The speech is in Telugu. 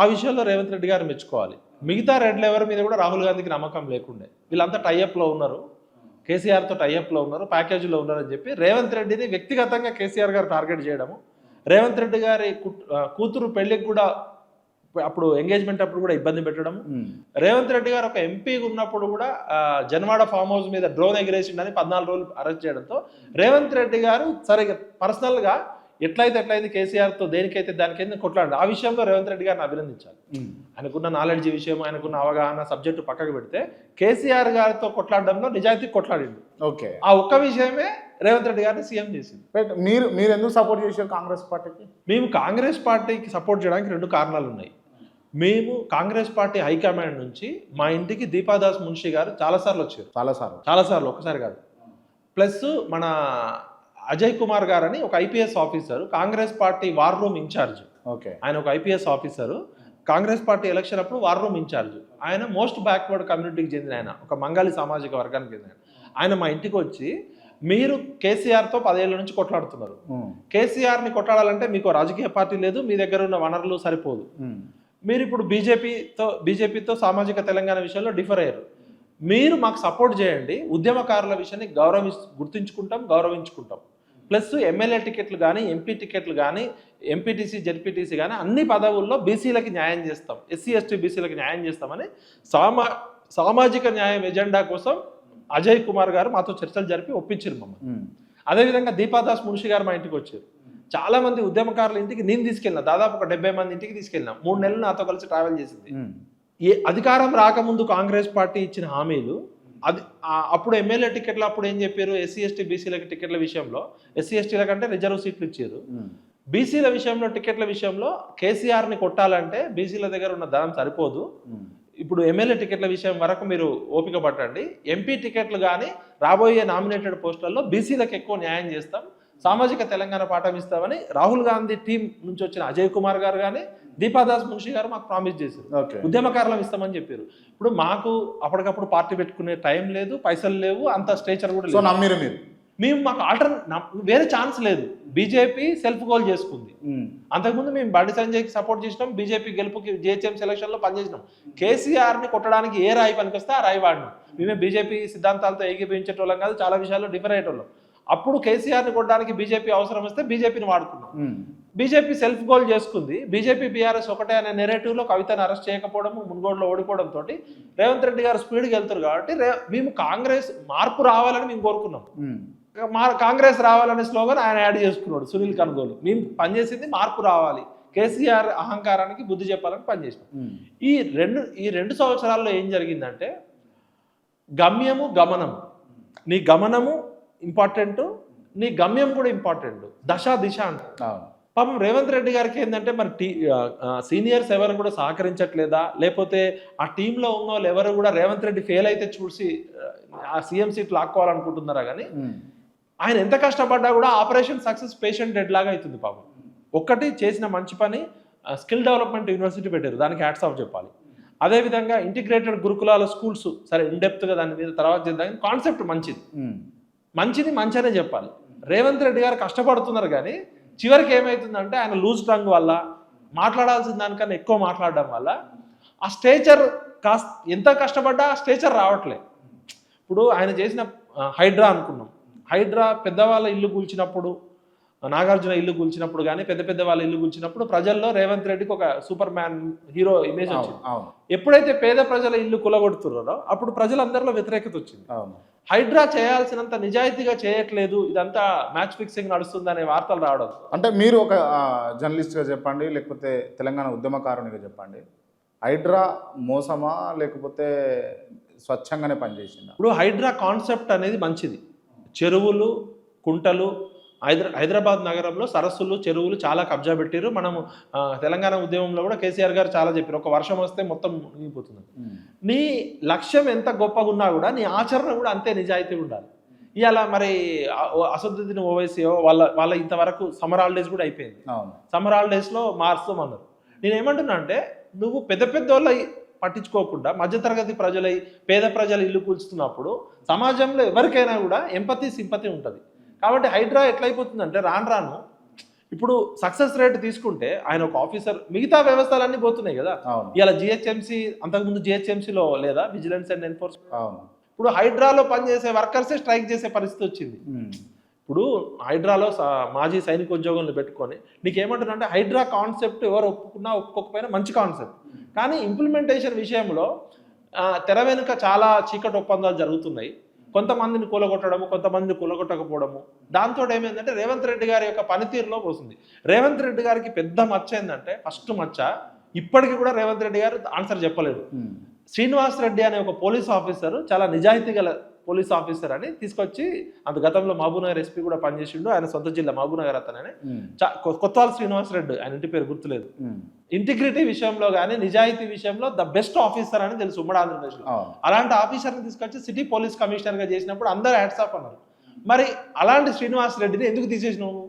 ఆ విషయంలో రేవంత్ రెడ్డి గారు మెచ్చుకోవాలి. మిగతా రెడ్ల ఎవరి మీద కూడా రాహుల్ గాంధీకి నమ్మకం లేకుండే. వీళ్ళంతా టైఅప్లో ఉన్నారు. కేసీఆర్తో టైఅప్లో ఉన్నారు ప్యాకేజీలో ఉన్నారు అని చెప్పి రేవంత్ రెడ్డిని వ్యక్తిగతంగా కేసీఆర్ గారు టార్గెట్ చేయడము. రేవంత్ రెడ్డి గారి కూతురు పెళ్ళికి కూడా అప్పుడు ఎంగేజ్మెంట్ అప్పుడు కూడా ఇబ్బంది పెట్టడము. ఉమ్. రేవంత్ రెడ్డి గారు ఒక ఎంపీ ఉన్నప్పుడు కూడా జన్వాడ ఫామ్ హౌస్ మీద డ్రోన్ ఎగిరేసిండని పద్నాలుగు రోజులు అరెస్ట్ చేయడంతో రేవంత్ రెడ్డి గారు సరే పర్సనల్గా ఎట్లయితే ఎట్లయితే కేసీఆర్తో దేనికైతే దానికైతే కొట్లాడు ఆ విషయంలో రేవంత్ రెడ్డి గారిని అభినందించాలి. ఆయనకున్న నాలెడ్జ్ విషయం ఆయనకున్న అవగాహన సబ్జెక్టు పక్కకు పెడితే కేసీఆర్ గారితో కొట్లాడడంలో నిజాయితీ కొట్లాడిండు. ఓకే. ఆ ఒక్క విషయమే రేవంత్ రెడ్డి గారిని సీఎం చేసింది. మీరు మీరు ఎందుకు సపోర్ట్ చేశారు కాంగ్రెస్ పార్టీకి? మేము కాంగ్రెస్ పార్టీకి సపోర్ట్ చేయడానికి రెండు కారణాలు ఉన్నాయి. మేము కాంగ్రెస్ పార్టీ హైకమాండ్ నుంచి మా ఇంటికి దీపాదాస్ మున్షి గారు చాలాసార్లు వచ్చారు. చాలా సార్లు. చాలాసార్లు ఒకసారి కాదు. ప్లస్ మన అజయ్ కుమార్ గారు అని ఒక IPS officer Congress party war room incharge. Okay. ఆయన ఒక IPS officer. Congress party election అప్పుడు వార్ రూమ్ ఇన్ఛార్జ్. ఆయన మోస్ట్ బ్యాక్వర్డ్ కమ్యూనిటీకి చెందిన ఆయన ఒక మంగాళి సామాజిక వర్గానికి చెందిన ఆయన. ఆయన మా ఇంటికి వచ్చి మీరు కేసీఆర్తో పదేళ్ళ నుంచి కొట్లాడుతున్నారు. కేసీఆర్ని కొట్లాడాలంటే మీకు రాజకీయ పార్టీ లేదు మీ దగ్గర ఉన్న వనరులు సరిపోదు. మీరు ఇప్పుడు బీజేపీతో బీజేపీతో సామాజిక తెలంగాణ విషయంలో డిఫర్ అయ్యారు. మీరు మాకు సపోర్ట్ చేయండి ఉద్యమకారుల విషయాన్ని గౌరవి గుర్తించుకుంటాం గౌరవించుకుంటాం. ప్లస్ ఎమ్మెల్యే టికెట్లు కానీ ఎంపీ టికెట్లు కానీ ఎంపీటీసీ జెడ్పీటీసీ కానీ అన్ని పదవుల్లో బీసీలకి న్యాయం చేస్తాం ఎస్సీ ఎస్టీ బీసీలకి న్యాయం చేస్తామని సామా సామాజిక న్యాయం ఎజెండా కోసం అజయ్ కుమార్ గారు మాతో చర్చలు జరిపి ఒప్పించారు మమ్మల్ని. అదేవిధంగా దీపాదాస్ మున్షి గారు మా ఇంటికి వచ్చారు చాలా మంది ఉద్యమకారుల ఇంటికి నేను తీసుకెళ్ళిన దాదాపు ఒక డెబ్బై మంది ఇంటికి తీసుకెళ్ళిన మూడు నెలలు నాతో కలిసి ట్రావెల్ చేసింది. ఏ అధికారం రాకముందు కాంగ్రెస్ పార్టీ ఇచ్చిన హామీలు అది అప్పుడు ఎమ్మెల్యే టికెట్లు అప్పుడు ఏం చెప్పారు? ఎస్సీ ఎస్టీ బీసీలకి టికెట్ల విషయంలో ఎస్సీ ఎస్టీల కంటే రిజర్వ్ సీట్లు ఇచ్చారు. బీసీల విషయంలో టికెట్ల విషయంలో కేసీఆర్ని కొట్టాలంటే బీసీల దగ్గర ఉన్న ధనం సరిపోదు. ఉమ్. ఇప్పుడు ఎమ్మెల్యే టికెట్ల విషయం వరకు మీరు ఓపిక పట్టండి. ఎంపీ టికెట్లు కానీ రాబోయే నామినేటెడ్ పోస్టులలో బీసీలకు ఎక్కువ న్యాయం చేస్తాం. సామాజిక తెలంగాణ పాఠం ఇస్తామని రాహుల్ గాంధీ టీం నుంచి వచ్చిన అజయ్ కుమార్ గారు కానీ దీపాదాస్ మున్షి గారు మాకు ప్రామిస్ చేశారు. ఉద్యమకారులం ఇస్తామని చెప్పారు. ఇప్పుడు మాకు అప్పటికప్పుడు పార్టీ పెట్టుకునే టైం లేదు పైసలు లేవు అంత స్టేచర్ కూడా సో లేదు. నమ్మిరు మీరు? మేము మాకు ఆల్టర్ వేరే ఛాన్స్ లేదు. బీజేపీ సెల్ఫ్ గోల్ చేసుకుంది. అంతకుముందు మేము బండి సంజయ్కి సపోర్ట్ చేసినాం బీజేపీ గెలుపుకి జిహెచ్ఎం సెలక్షన్లో పనిచేసినాం కేసీఆర్ని కొట్టడానికి ఏ రాయి పనికొస్తే ఆ రాయి వాడినాం. మేమే బీజేపీ సిద్ధాంతాలతో ఏకీభవించేటోళ్ళం కాదు చాలా విషయాల్లో డిఫర్ అయ్యేటోళ్ళం. అప్పుడు కేసీఆర్ని కొట్టడానికి బీజేపీ అవసరం వస్తే బీజేపీని వాడుకున్నాం. బీజేపీ సెల్ఫ్ గోల్ చేసుకుంది. బీజేపీ బీఆర్ఎస్ ఒకటే అనే నెరేటివ్లో కవితను అరెస్ట్ చేయకపోవడము మున్గోడులో ఓడిపోవడంతో రేవంత్ రెడ్డి గారు స్పీడ్కి వెళ్తారు కాబట్టి మేము కాంగ్రెస్ మార్పు రావాలని మేము కోరుకున్నాం. కాంగ్రెస్ రావాలనే స్లోగన్ ఆయన యాడ్ చేసుకున్నాడు సునీల్ కనుగోలు. మేము పనిచేసింది మార్పు రావాలి. కేసీఆర్ అహంకారానికి బుద్ధి చెప్పాలని పనిచేసినాం. ఈ రెండు ఈ రెండు సంవత్సరాల్లో ఏం జరిగిందంటే గమ్యము గమనము. నీ గమనము ఇంపార్టెంట్ నీ గమ్యం కూడా ఇంపార్టెంట్. దశ దిశ అవును. పాపం రేవంత్ రెడ్డి గారికి ఏంటంటే మరి టీ సీనియర్స్ ఎవరు కూడా సహకరించట్లేదా? లేకపోతే ఆ టీంలో ఉన్న వాళ్ళు ఎవరు కూడా రేవంత్ రెడ్డి ఫెయిల్ అయితే చూసి ఆ సీఎం సీట్ లాక్కోవాలనుకుంటున్నారా కానీ. ఆయన ఎంత కష్టపడ్డా కూడా ఆపరేషన్ సక్సెస్ పేషెంట్ డెడ్ లాగా అవుతుంది పాపం. ఒక్కటి చేసిన మంచి పని స్కిల్ డెవలప్మెంట్ యూనివర్సిటీ పెట్టారు. దానికి హ్యాట్స్ ఆఫ్ చెప్పాలి. అదేవిధంగా ఇంటిగ్రేటెడ్ గురుకులాల స్కూల్స్ సరే ఇన్డెప్త్గా దాని మీద తర్వాత చేద్దాం. కాన్సెప్ట్ మంచిది. మంచిది మంచిగానే చెప్పాలి. రేవంత్ రెడ్డి గారు కష్టపడుతున్నారు కానీ చివరికి ఏమవుతుందంటే ఆయన లూజ్ టంగ్ వల్ల మాట్లాడాల్సిన దానికన్నా ఎక్కువ మాట్లాడడం వల్ల ఆ స్టేచర్ కాస్త ఎంత కష్టపడ్డా ఆ స్టేచర్ రావట్లే. ఇప్పుడు ఆయన చేసిన హైడ్రా అనుకున్నాం. హైడ్రా పెద్దవాళ్ళ ఇల్లు కూల్చినప్పుడు నాగార్జున ఇల్లు కూల్చినప్పుడు కానీ పెద్ద పెద్ద వాళ్ళ ఇల్లు కూల్చినప్పుడు ప్రజల్లో రేవంత్ రెడ్డికి ఒక సూపర్ మ్యాన్ హీరో ఇమేజ్ వచ్చింది. ఎప్పుడైతే పేద ప్రజల ఇల్లు కులగొడుతున్నారో అప్పుడు ప్రజలందరిలో వ్యతిరేకత వచ్చింది. హైడ్రా చేయాల్సినంత నిజాయితీగా చేయట్లేదు ఇదంతా మ్యాచ్ ఫిక్సింగ్ నడుస్తుందనే వార్తలు రావడం. అంటే మీరు ఒక జర్నలిస్ట్గా చెప్పండి లేకపోతే తెలంగాణ ఉద్యమకారునిగా చెప్పండి. హైడ్రా మోసమా లేకపోతే స్వచ్ఛంగానే పనిచేసిందా? ఇప్పుడు హైడ్రా కాన్సెప్ట్ అనేది మంచిది. చెరువులు కుంటలు హైదరా హైదరాబాద్ నగరంలో సరస్సులు చెరువులు చాలా కబ్జా పెట్టారు మనము తెలంగాణ ఉద్యమంలో కూడా కేసీఆర్ గారు చాలా చెప్పారు ఒక వర్షం వస్తే మొత్తం మునిగిపోతుంది. నీ లక్ష్యం ఎంత గొప్పగా ఉన్నా కూడా నీ ఆచరణ కూడా అంతే నిజాయితీ ఉండాలి. ఇవాళ మరి అసదుద్దీన్ ఓవైసీ వాళ్ళ వాళ్ళ ఇంతవరకు సమ్మర్ హాలిడేస్ కూడా అయిపోయింది. సమ్మర్ హాలిడేస్లో మార్చుతామన్నారు నేను ఏమంటున్నా అంటే నువ్వు పెద్ద పెద్ద వాళ్ళ పట్టించుకోకుండా మధ్యతరగతి ప్రజలై పేద ప్రజలు ఇల్లు కూల్చుతున్నప్పుడు సమాజంలో ఎవరికైనా కూడా ఎంపతి సింపతి ఉంటుంది. కాబట్టి హైడ్రా ఎట్లయిపోతుందంటే రాను రాను ఇప్పుడు సక్సెస్ రేట్ తీసుకుంటే ఆయన ఒక ఆఫీసర్ మిగతా వ్యవస్థలన్నీ పోతున్నాయి కదా. ఇలా జిహెచ్ఎంసీ అంతకుముందు జిహెచ్ఎంసీలో లేదా విజిలెన్స్ అండ్ ఎన్ఫోర్స్మెంట్. ఇప్పుడు హైడ్రాలో పనిచేసే వర్కర్సే స్ట్రైక్ చేసే పరిస్థితి వచ్చింది. ఇప్పుడు హైడ్రాలో మాజీ సైనిక ఉద్యోగులను పెట్టుకొని నీకేమంటున్నా హైడ్రా కాన్సెప్ట్ ఎవరు ఒప్పుకున్నా ఒప్పుకోకపోయినా మంచి కాన్సెప్ట్. కానీ ఇంప్లిమెంటేషన్ విషయంలో తెర వెనుక చాలా చీకటి ఒప్పందాలు జరుగుతున్నాయి. కొంతమందిని కూలగొట్టడము కొంతమందిని కూలగొట్టకపోవడము. దాంతో ఏమైందంటే రేవంత్ రెడ్డి గారి యొక్క పనితీరులో పోతుంది రేవంత్ రెడ్డి గారికి పెద్ద మచ్చ ఏంటంటే ఫస్ట్ మచ్చ ఇప్పటికీ కూడా రేవంత్ రెడ్డి గారు ఆన్సర్ చెప్పలేదు. శ్రీనివాస్ రెడ్డి అనే ఒక పోలీస్ ఆఫీసర్ చాలా నిజాయితీ గల పోలీస్ ఆఫీసర్ అని తీసుకొచ్చి అంత గతంలో మహబూబ్నగర్ ఎస్పీ కూడా పనిచేసిండు. ఆయన సొంత జిల్లా మహబూబ్నగర్ అతనని. ఉమ్. చా- కొ- కొత్తవాళ్ళ శ్రీనివాస్ రెడ్డి ఆయన ఇంటి పేరు గుర్తులేదు. ఇంటిగ్రిటీ విషయంలో కానీ నిజాయితీ విషయంలో ద బెస్ట్ ఆఫీసర్ అని తెలుసు ఉమ్మడి ఆంధ్రప్రదేశ్లో. అలాంటి ఆఫీసర్ని తీసుకొచ్చి సిటీ పోలీస్ కమిషనర్గా చేసినప్పుడు అందరూ హ్యాట్స్ ఆఫ్ అన్నారు. మరి అలాంటి శ్రీనివాస్ రెడ్డిని ఎందుకు తీసేసినావు?